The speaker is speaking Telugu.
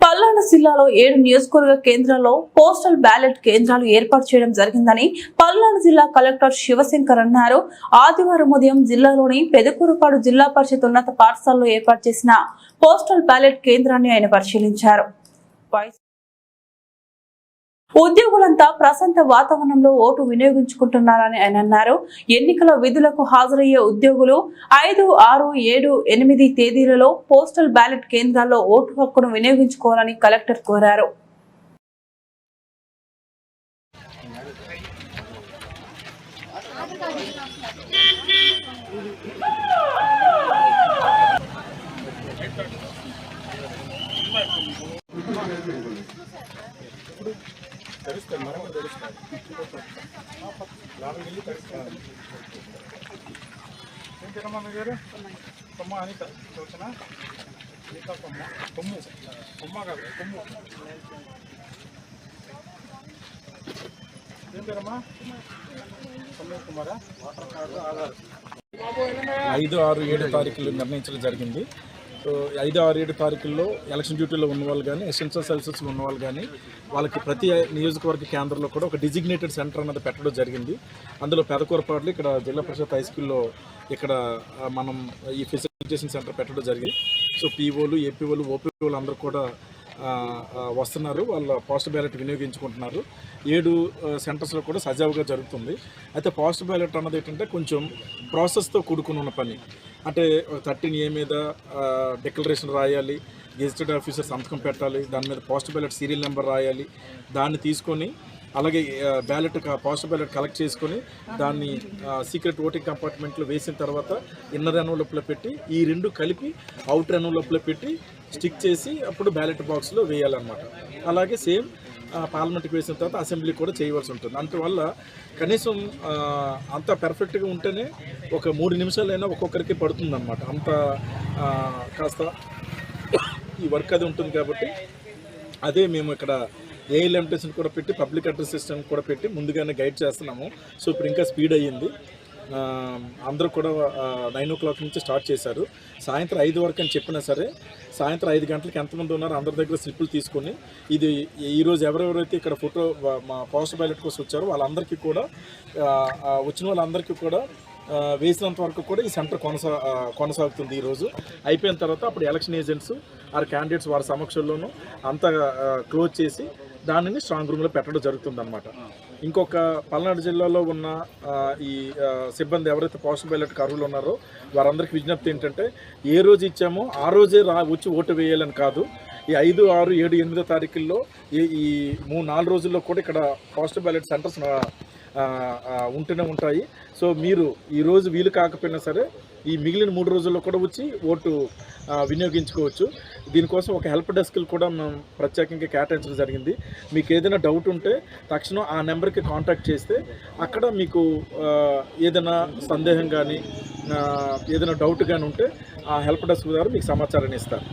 పల్నాడు జిల్లాలో ఏడు నియోజకవర్గ కేంద్రాల్లో పోస్టల్ బ్యాలెట్ కేంద్రాలు ఏర్పాటు చేయడం జరిగిందని పల్నాడు జిల్లా కలెక్టర్ శివశంకర్ అన్నారు. ఆదివారం ఉదయం జిల్లాలోని పెదకూరుపాడు జిల్లా పరిషత్ ఉన్నత పాఠశాలలో ఏర్పాటు చేసిన పోస్టల్ బ్యాలెట్ కేంద్రాన్ని ఆయన పరిశీలించారు. ఉద్యోగులంతా ప్రశాంత వాతావరణంలో ఓటు వినియోగించుకుంటున్నారని ఆయన అన్నారు. ఎన్నికల విధులకు హాజరయ్యే ఉద్యోగులు ఐదు ఆరు ఏడు ఎనిమిది తేదీలలో పోస్టల్ బ్యాలెట్ కేంద్రాల్లో ఓటు హక్కును వినియోగించుకోవాలని కలెక్టర్ కోరారు. తెలుస్తుంది మనకు తెలుస్తుంది లోపలికి వెళ్ళి తెలుస్తుంది ఏం తినమ్మా మీ గారు కొమ్మ అనిత. సూచన అనిత కొమ్మ కొమ్ము. కొమ్మ కాదు కొమ్ము. ఏం పేరమ్మా కొమ్మ కుమారా? Water card Aadhaar. ఐదు ఆరు ఏడు తారీఖులు నిర్ణయించడం జరిగింది. ఐదు ఆరు ఏడు తారీఖుల్లో ఎలక్షన్ డ్యూటీలో ఉన్నవాళ్ళు కానీ ఎసెన్షియల్ సర్వీసెస్లో ఉన్నవాళ్ళు కానీ వాళ్ళకి ప్రతి నియోజకవర్గ కేంద్రంలో కూడా ఒక డిజిగ్నేటెడ్ సెంటర్ అన్నది పెట్టడం జరిగింది. అందులో పెదకూరపాట్లు ఇక్కడ జిల్లా పరిషత్ హై స్కూల్లో ఇక్కడ మనం ఈ ఫెసిలిటేషన్ సెంటర్ పెట్టడం జరిగింది. సో పీఓలు ఏపీఓలు ఓపీఓలు అందరూ కూడా వస్తున్నారు. వాళ్ళ పోస్ట్ బ్యాలెట్ వినియోగించుకుంటున్నారు. ఏడు సెంటర్స్లో కూడా సజావుగా జరుగుతుంది. అయితే పోస్ట్ బ్యాలెట్ అన్నది ఏంటంటే కొంచెం ప్రాసెస్తో కూడుకుని ఉన్న పని. అంటే థర్టీన్ ఏ మీద డిక్లరేషన్ రాయాలి గెజిటెడ్ ఆఫీసర్ సంతకం పెట్టాలి దాని మీద పోస్ట్ బ్యాలెట్ సీరియల్ నెంబర్ రాయాలి దాన్ని తీసుకొని అలాగే బ్యాలెట్ పోస్ట్ బ్యాలెట్ కలెక్ట్ చేసుకొని దాన్ని సీక్రెట్ ఓటింగ్ కంపార్ట్మెంట్లో వేసిన తర్వాత ఇన్నర్ ఎన్వలప్లో పెట్టి ఈ రెండు కలిపి అవుటర్ ఎన్వలప్లో పెట్టి స్టిక్ చేసి అప్పుడు బ్యాలెట్ బాక్స్లో వేయాలన్నమాట. అలాగే సేమ్ పార్లమెంట్కి వేసిన తర్వాత అసెంబ్లీ కూడా చేయవలసి ఉంటుంది. అందువల్ల కనీసం అంత పెర్ఫెక్ట్గా ఉంటేనే ఒక మూడు నిమిషాలైనా ఒక్కొక్కరికి పడుతుందన్నమాట. అంత కాస్త ఈ వర్క్ అది ఉంటుంది కాబట్టి అదే మేము ఇక్కడ ఏ ఏఎల్ఎంటీసీని కూడా పెట్టి పబ్లిక్ అడ్రస్ సిస్టమ్ కూడా పెట్టి ముందుగానే గైడ్ చేస్తున్నాము. సో ఇప్పుడు ఇంకా స్పీడ్ అయ్యింది. అందరూ కూడా నైన్ ఓ క్లాక్ నుంచి స్టార్ట్ చేశారు. సాయంత్రం ఐదు వరకు అని చెప్పినా సరే సాయంత్రం ఐదు గంటలకు ఎంతమంది ఉన్నారో అందరి దగ్గర స్లిప్పులు తీసుకొని ఇది ఈరోజు ఎవరెవరైతే ఇక్కడ ఫోటో మా పోస్ట్ బ్యాలెట్ కోసం వచ్చారో వాళ్ళందరికీ కూడా వచ్చిన వాళ్ళందరికీ కూడా వేసినంత వరకు కూడా ఈ సెంటర్ కొనసా కొనసాగుతుంది ఈరోజు అయిపోయిన తర్వాత అప్పుడు ఎలక్షన్ ఏజెంట్స్ ఆ క్యాండిడేట్స్ వారి సమక్షంలోనూ అంతా క్లోజ్ చేసి దానిని స్ట్రాంగ్ రూమ్లో పెట్టడం జరుగుతుంది అనమాట ఇంకొక పల్నాడు జిల్లాలో ఉన్న ఈ సిబ్బంది ఎవరైతే పోస్ట్ బ్యాలెట్ అర్హులు ఉన్నారో వారందరికీ విజ్ఞప్తి ఏంటంటే ఏ రోజు ఇచ్చామో ఆ రోజే రా వచ్చి ఓటు వేయాలని కాదు. ఈ ఐదు ఆరు ఏడు ఎనిమిదో తారీఖుల్లో ఈ ఈ మూడు నాలుగు రోజుల్లో కూడా ఇక్కడ పోస్టల్ బ్యాలెట్ సెంటర్స్ ఉంటూనే ఉంటాయి. సో మీరు ఈరోజు వీలు కాకపోయినా సరే ఈ మిగిలిన మూడు రోజుల్లో కూడా వచ్చి ఓటు వినియోగించుకోవచ్చు. దీనికోసం ఒక హెల్ప్ డెస్క్లు కూడా మనం ప్రత్యేకంగా కేటాయించడం జరిగింది. మీకు ఏదైనా డౌట్ ఉంటే తక్షణం ఆ నెంబర్కి కాంటాక్ట్ చేస్తే అక్కడ మీకు ఏదైనా సందేహం కానీ ఏదైనా డౌట్ కానీ ఉంటే ఆ హెల్ప్ డెస్క్ ద్వారా మీకు సమాచారాన్ని ఇస్తారు.